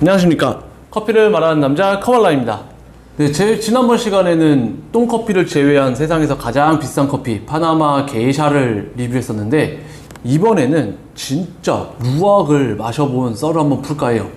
안녕하십니까. 커피를 말하는 남자 커발라입니다. 네, 제 지난번 시간에는 똥커피를 제외한 세상에서 가장 비싼 커피 파나마 게이샤를 리뷰했었는데 이번에는 진짜 루악을 마셔본 썰을 한번 풀까 해요.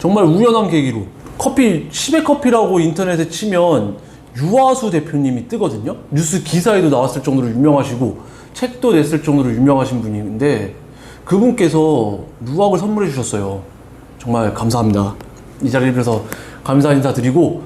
정말 우연한 계기로 커피 10의 커피라고 인터넷에 치면 유아수 대표님이 뜨거든요. 뉴스 기사에도 나왔을 정도로 유명하시고 책도 냈을 정도로 유명하신 분인데 그분께서 루악을 선물해 주셨어요. 정말 감사합니다. 이 자리를 빌어서 감사 인사 드리고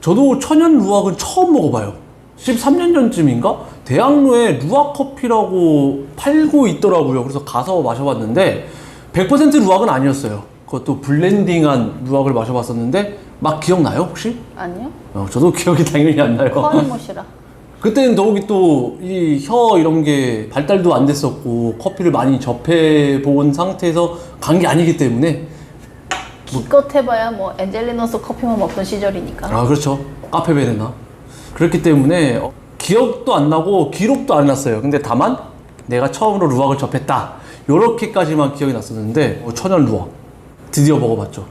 저도 천연 루악은 처음 먹어봐요. 13년 전쯤인가? 대학로에 루악 커피라고 팔고 있더라고요. 그래서 가서 마셔봤는데 100% 루악은 아니었어요. 그것도 블렌딩한 루악을 마셔봤었는데 막 기억나요 혹시? 아니요? 어, 저도 기억이 당연히 안 나요. 커니모시라. 그때는 더욱이 또 이 혀 이런 게 발달도 안 됐었고 커피를 많이 접해 본 상태에서 간 게 아니기 때문에 기껏 해봐야 뭐 엔젤리너스 커피만 먹던 시절이니까. 아 그렇죠. 카페베네나 그렇기 때문에 어, 기억도 안 나고 기록도 안 났어요. 근데 다만 내가 처음으로 루악을 접했다. 요렇게까지만 기억이 났었는데 어, 천연 루악. 드디어 먹어봤죠.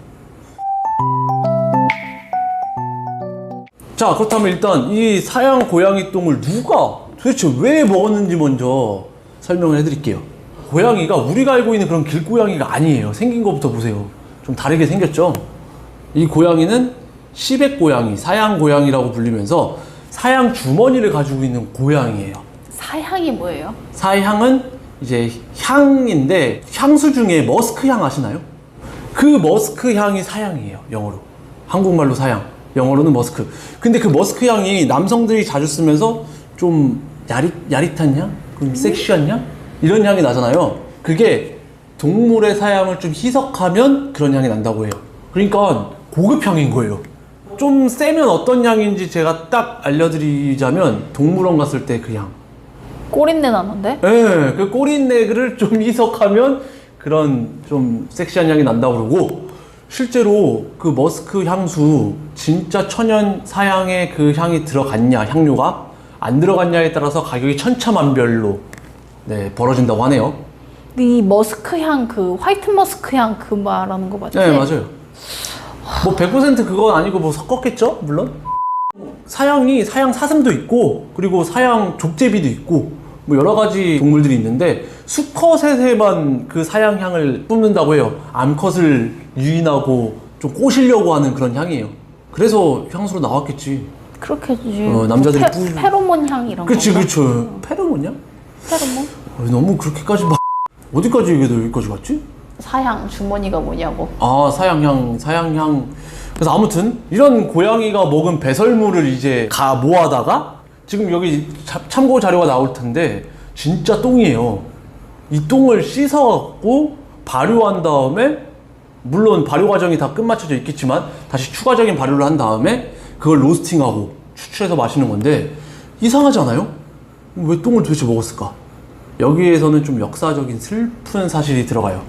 자 그렇다면 일단 이 사양 고양이 똥을 누가 도대체 왜 먹었는지 먼저 설명을 해드릴게요. 고양이가 우리가 알고 있는 그런 길고양이가 아니에요. 생긴 것부터 보세요 좀 다르게 생겼죠 이 고양이는 시백 고양이, 사양 고양이라고 불리면서 사양 주머니를 가지고 있는 고양이에요. 사향이 뭐예요? 사향은 이제 향인데 향수 중에 머스크 향 아시나요? 그 머스크 향이 사향이에요. 영어로. 한국말로 사향, 영어로는 머스크. 근데 그 머스크 향이 남성들이 자주 쓰면서 좀 야릿, 야릿한 향? 좀 섹시한 향? 이런 향이 나잖아요. 그게 동물의 사향을 좀 희석하면 그런 향이 난다고 해요. 그러니까 고급 향인 거예요. 좀 세면 어떤 향인지 제가 딱 알려드리자면 동물원 갔을 때 그 향. 꼬린내 나는데? 예, 그 꼬린내를 좀 희석하면 그런 좀 섹시한 향이 난다고 그러고 실제로 그 머스크 향수 진짜 천연 사양의 그 향이 들어갔냐 향료가 안 들어갔냐에 따라서 가격이 천차만별로 네 벌어진다고 하네요. 이 머스크 향, 그 화이트 머스크 향 그 말하는 거 맞지? 네 맞아요. 뭐 100% 그건 아니고 뭐 섞었겠죠 물론. 사양이 사양 사슴도 있고 그리고 사양 족제비도 있고 뭐 여러 가지 동물들이 있는데 수컷에만 그 사양 향을 뿜는다고 해요. 암컷을 유인하고 좀 꼬시려고 하는 그런 향이에요. 그래서 향수로 나왔겠지. 그렇겠지. 어, 남자들이 페, 뿌리- 페로몬 향 이런 거. 그치. 페로몬이야? 페로몬? 어, 너무 그렇게까지 막 어디까지 얘기해도 여기까지 갔지? 사향 주머니가 뭐냐고. 아 사양향 사양향 그래서 아무튼 이런 고양이가 먹은 배설물을 이제 가 모아다가 지금 여기 자- 참고 자료가 나올 텐데 진짜 똥이에요 이 똥을 씻어갖고 발효한 다음에 물론 발효 과정이 다 끝마쳐져 있겠지만 다시 추가적인 발효를 한 다음에 그걸 로스팅하고 추출해서 마시는 건데 이상하지 않아요? 왜 똥을 도대체 먹었을까? 여기에서는 좀 역사적인 슬픈 사실이 들어가요.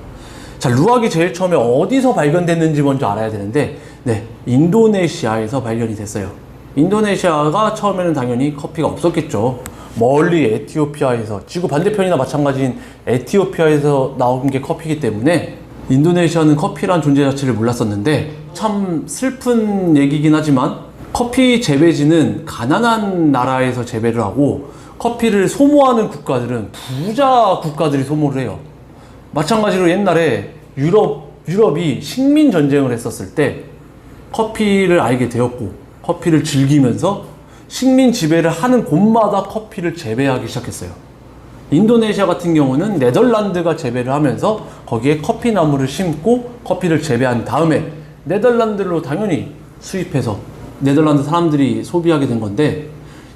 자, 루악이 제일 처음에 어디서 발견됐는지 먼저 알아야 되는데, 네, 인도네시아에서 발견이 됐어요. 인도네시아가 처음에는 당연히 커피가 없었겠죠. 멀리 에티오피아에서, 지구 반대편이나 마찬가지인 에티오피아에서 나온 게 커피이기 때문에, 인도네시아는 커피란 존재 자체를 몰랐었는데, 참 슬픈 얘기긴 하지만, 커피 재배지는 가난한 나라에서 재배를 하고, 커피를 소모하는 국가들은 부자 국가들이 소모를 해요. 마찬가지로 옛날에 유럽, 유럽이 식민 전쟁을 했었을 때 커피를 알게 되었고 커피를 즐기면서 식민 지배를 하는 곳마다 커피를 재배하기 시작했어요. 인도네시아 같은 경우는 네덜란드가 재배를 하면서 거기에 커피 나무를 심고 커피를 재배한 다음에 네덜란드로 당연히 수입해서 네덜란드 사람들이 소비하게 된 건데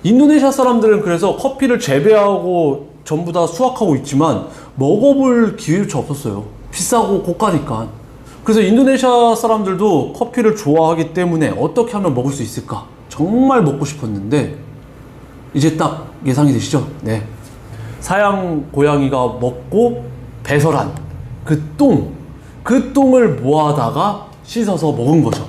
인도네시아 사람들은 그래서 커피를 재배하고 전부 다 수확하고 있지만 먹어볼 기회조차 없었어요. 비싸고 고가니까. 그래서 인도네시아 사람들도 커피를 좋아하기 때문에 어떻게 하면 먹을 수 있을까? 정말 먹고 싶었는데 이제 딱 예상이 되시죠? 네. 사양 고양이가 먹고 배설한 그 똥, 그 똥을 모아다가 씻어서 먹은 거죠.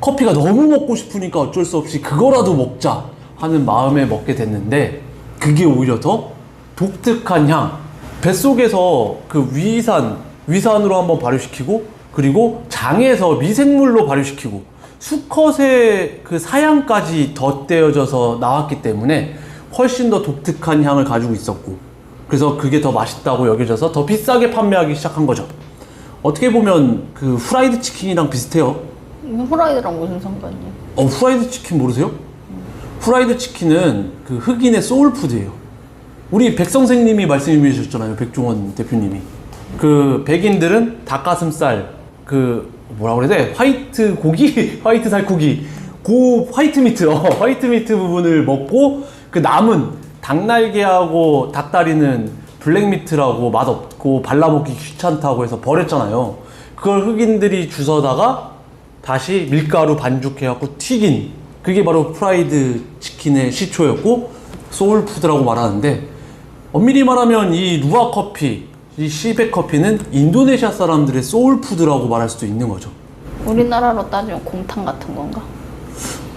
커피가 너무 먹고 싶으니까 어쩔 수 없이 그거라도 먹자 하는 마음에 먹게 됐는데 그게 오히려 더 독특한 향. 뱃속에서 그 위산, 위산으로 한번 발효시키고 그리고 장에서 미생물로 발효시키고 수컷의 그 사양까지 덧대어져서 나왔기 때문에 훨씬 더 독특한 향을 가지고 있었고 그래서 그게 더 맛있다고 여겨져서 더 비싸게 판매하기 시작한 거죠. 어떻게 보면 그 후라이드 치킨이랑 비슷해요. 후라이드랑 무슨 상관이야? 어, 후라이드 치킨 모르세요? 후라이드 치킨은 그 흑인의 소울푸드예요. 우리 백 선생님이 말씀해 주셨잖아요. 백종원 대표님이. 그 백인들은 닭가슴살, 그 뭐라 그래야 돼? 화이트 고기, 화이트 살코기, 고 화이트 미트, 어, 화이트 미트 부분을 먹고 그 남은 닭날개하고 닭다리는 블랙 미트라고 맛없고 발라먹기 귀찮다고 해서 버렸잖아요. 그걸 흑인들이 주워다가 다시 밀가루 반죽해갖고 튀긴 그게 바로 프라이드 치킨의 시초였고 소울푸드라고 말하는데 엄밀히 말하면 이 루아 커피, 이 시백 커피는 인도네시아 사람들의 소울푸드라고 말할 수도 있는 거죠. 우리나라로 따지면 곰탕 같은 건가?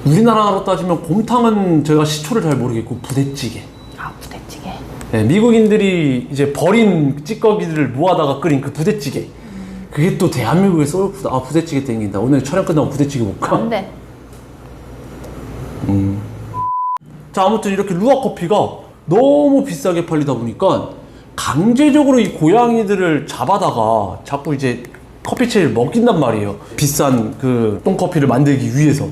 우리나라로 따지면 곰탕은 제가 시초를 잘 모르겠고 부대찌개. 아 부대찌개. 네, 미국인들이 이제 버린 찌꺼기들을 모아다가 끓인 그 부대찌개. 그게 또 대한민국의 소울푸드. 아 부대찌개 땡긴다. 오늘 촬영 끝나고 부대찌개 먹까? 안돼. 자 아무튼 이렇게 루아 커피가 너무 비싸게 팔리다 보니까 강제적으로 이 고양이들을 잡아다가 자꾸 이제 커피채를 먹인단 말이에요. 비싼 그 똥커피를 만들기 위해서.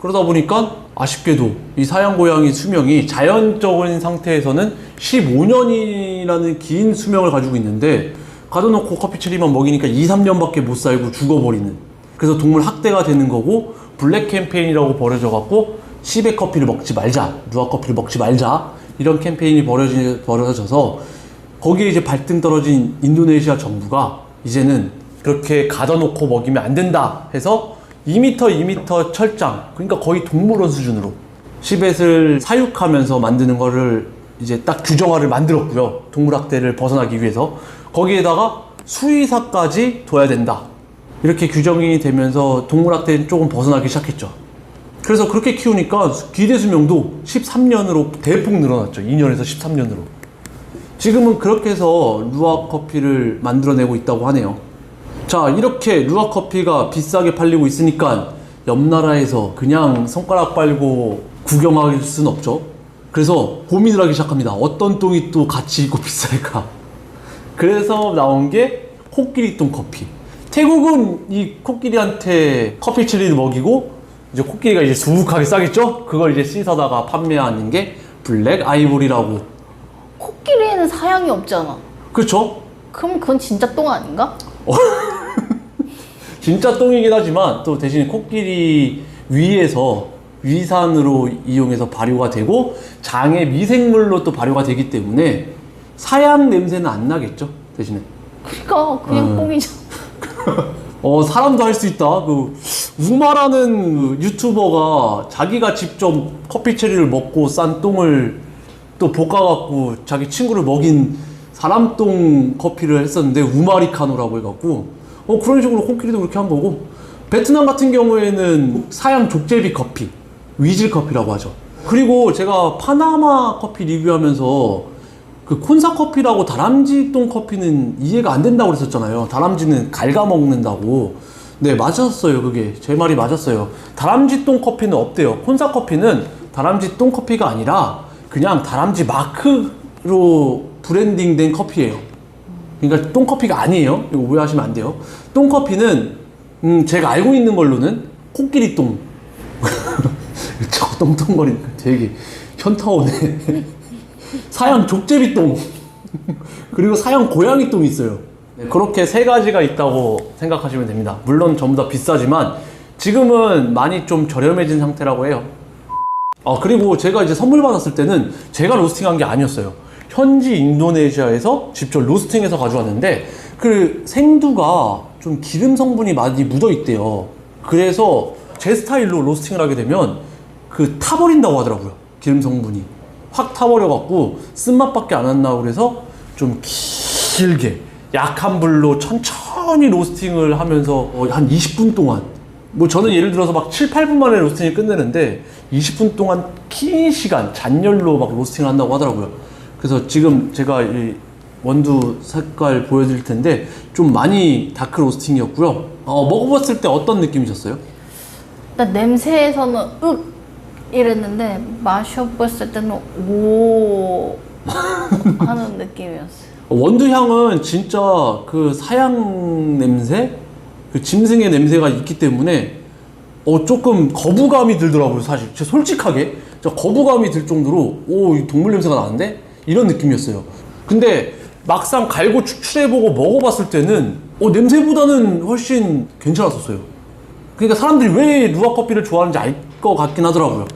그러다 보니까 아쉽게도 이 사양 고양이 수명이 자연적인 상태에서는 15년이라는 긴 수명을 가지고 있는데 가둬놓고 커피체리만 먹이니까 2, 3년밖에 못 살고 죽어버리는. 그래서 동물 학대가 되는 거고 블랙 캠페인이라고 벌어져 갖고 시베 커피를 먹지 말자 루아 커피를 먹지 말자 이런 캠페인이 벌어지, 벌어져서 거기에 이제 발등 떨어진 인도네시아 정부가 이제는 그렇게 가둬놓고 먹이면 안 된다 해서 2m, 2m 철장 그러니까 거의 동물원 수준으로 시벳을 사육하면서 만드는 거를 이제 딱 규정화를 만들었고요. 동물학대를 벗어나기 위해서. 거기에다가 수의사까지 둬야 된다. 이렇게 규정이 되면서 동물학대는 조금 벗어나기 시작했죠 그래서 그렇게 키우니까 기대 수명도 13년으로 대폭 늘어났죠 2년에서 13년으로 지금은 그렇게 해서 루아 커피를 만들어내고 있다고 하네요. 자, 이렇게 루아 커피가 비싸게 팔리고 있으니까 옆 나라에서 그냥 손가락 빨고 구경할 순 없죠. 그래서 고민을 하기 시작합니다. 어떤 똥이 또 가치 있고 비쌀까? 그래서 나온 게 코끼리 똥 커피. 태국은 이 코끼리한테 커피 칠리를 먹이고 이제 코끼리가 이제 수북하게 싸겠죠? 그걸 이제 씻어다가 판매하는 게 블랙 아이보리라고. 코끼리에는 사양이 없잖아. 그렇죠? 그럼 그건 진짜 똥 아닌가? 진짜 똥이긴 하지만 또 대신 코끼리 위에서 위산으로 이용해서 발효가 되고 장의 미생물로 또 발효가 되기 때문에 사양 냄새는 안 나겠죠 대신에 그러니까 그냥 음. 똥이잖아. 어 사람도 할 수 있다 그 우마라는 그 유튜버가 자기가 직접 커피 체리를 먹고 싼 똥을 또 볶아갖고 자기 친구를 먹인 사람 똥 커피를 했었는데 우마리카노라고 해갖고 어 그런 식으로 코끼리도 그렇게 한 거고 베트남 같은 경우에는 사양 족제비 커피 위즐 커피라고 하죠 그리고 제가 파나마 커피 리뷰하면서 그 콘사 커피라고 다람쥐 똥 커피는 이해가 안 된다고 그랬었잖아요. 다람쥐는 갉아먹는다고. 네, 맞았어요. 그게. 제 말이 맞았어요. 다람쥐 똥 커피는 없대요. 콘사 커피는 다람쥐 똥 커피가 아니라 그냥 다람쥐 마크로 브랜딩된 커피예요. 그러니까 똥 커피가 아니에요. 이거 오해하시면 안 돼요. 똥 커피는 음, 제가 알고 있는 걸로는 코끼리 똥. 자꾸 똥똥거리니까 되게 현타 오네. 사양 족제비 똥 그리고 사양 고양이 똥이 있어요. 네, 그렇게 세 가지가 있다고 생각하시면 됩니다. 물론 전부 다 비싸지만 지금은 많이 좀 저렴해진 상태라고 해요. 아 그리고 제가 이제 선물 받았을 때는 제가 로스팅한 게 아니었어요. 현지 인도네시아에서 직접 로스팅해서 가져왔는데 그 생두가 좀 기름 성분이 많이 묻어 있대요. 그래서 제 스타일로 로스팅을 하게 되면 그 타버린다고 하더라고요. 기름 성분이 확 타버려갖고 쓴맛밖에 안 난다고 그래서 좀 길게 약한 불로 천천히 로스팅을 하면서 어, 한 20분 동안 뭐 저는 예를 들어서 막 7, 8분 만에 로스팅을 끝내는데 20분 동안 긴 시간 잔열로 막 로스팅을 한다고 하더라고요. 그래서 지금 제가 이 원두 색깔 보여드릴 텐데 좀 많이 다크 로스팅이었고요. 어, 먹어봤을 때 어떤 느낌이셨어요? 일단 냄새에서는 윽 이랬는데 마셔봤을 때는 오 하는 느낌이었어요. 원두 향은 진짜 그 사양 냄새, 그 짐승의 냄새가 있기 때문에 어 조금 거부감이 들더라고요 사실. 저 솔직하게 저 거부감이 들 정도로 오이 동물 냄새가 나는데 이런 느낌이었어요. 근데 막상 갈고 추출해보고 먹어봤을 때는 어 냄새보다는 훨씬 괜찮았었어요. 그러니까 사람들이 왜 루아 커피를 좋아하는지 알 것 같긴 하더라고요.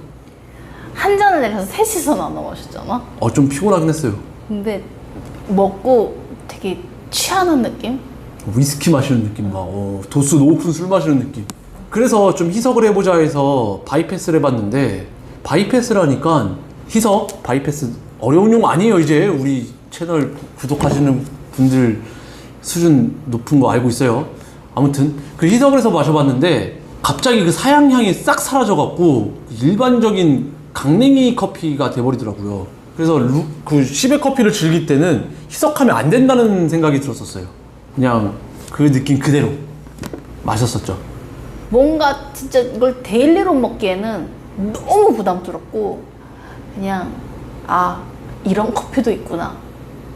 한 잔을 내려서 셋이서 나눠 마셨잖아. 어 좀 피곤하긴 했어요. 근데 먹고 되게 취하는 느낌? 위스키 마시는 느낌 막 어, 도수 높은 술 마시는 느낌 그래서 좀 희석을 해보자 해서 바이패스를 해봤는데 바이패스라니까 희석 바이패스 어려운 용어 아니에요 이제 우리 채널 구독하시는 분들 수준 높은 거 알고 있어요 아무튼 그 희석을 해서 마셔봤는데 갑자기 그 사양향이 싹 사라져갖고 일반적인 강냉이 커피가 돼버리더라고요 그래서 루, 그 시베 커피를 즐길 때는 희석하면 안 된다는 생각이 들었었어요 그냥 그 느낌 그대로 마셨었죠. 뭔가 진짜 이걸 데일리로 먹기에는 너무 부담스럽고 그냥 아 이런 커피도 있구나.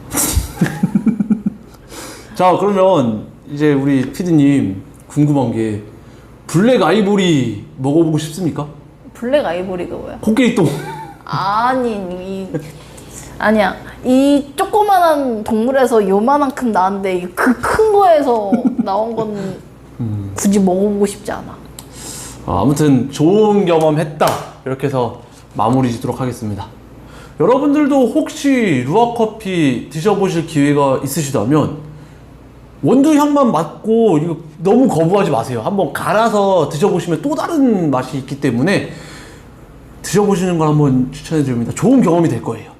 자, 그러면 이제 우리 피디님 궁금한 게 블랙 아이보리 먹어보고 싶습니까? 블랙 아이보리가 뭐야? 코끼리 똥. 아니 이 아니야 이 조그만한 동물에서 요만한큼 나왔는데 그 큰 거에서 나온 건 굳이 먹어보고 싶지 않아. 아, 아무튼 좋은 경험 했다. 이렇게 해서 마무리 짓도록 하겠습니다. 여러분들도 혹시 루아 커피 드셔보실 기회가 있으시다면 원두 향만 맡고 이거 너무 거부하지 마세요. 한번 갈아서 드셔보시면 또 다른 맛이 있기 때문에 드셔보시는 걸 한번 추천해 드립니다. 좋은 경험이 될 거예요.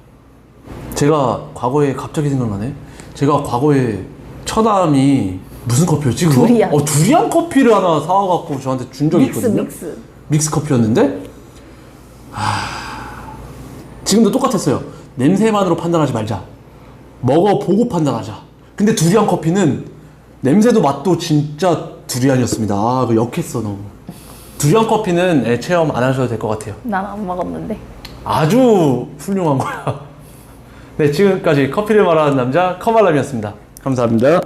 제가 과거에 갑자기 생각나네. 제가 과거에 처남이 무슨 커피였지 그거? 두리안. 어 두리안 커피를 하나 사와갖고 저한테 준 적이 믹스 있거든요. 믹스. 믹스 커피였는데 하... 지금도 똑같았어요. 냄새만으로 판단하지 말자. 먹어보고 판단하자. 근데 두리안 커피는 냄새도 맛도 진짜 두리안이었습니다. 아, 그 역했어 너무. 두리안 커피는 예, 체험 안 하셔도 될 것 같아요. 난 안 먹었는데. 아주 훌륭한 거야. 네, 지금까지 커피를 말하는 남자 커말람이었습니다. 감사합니다.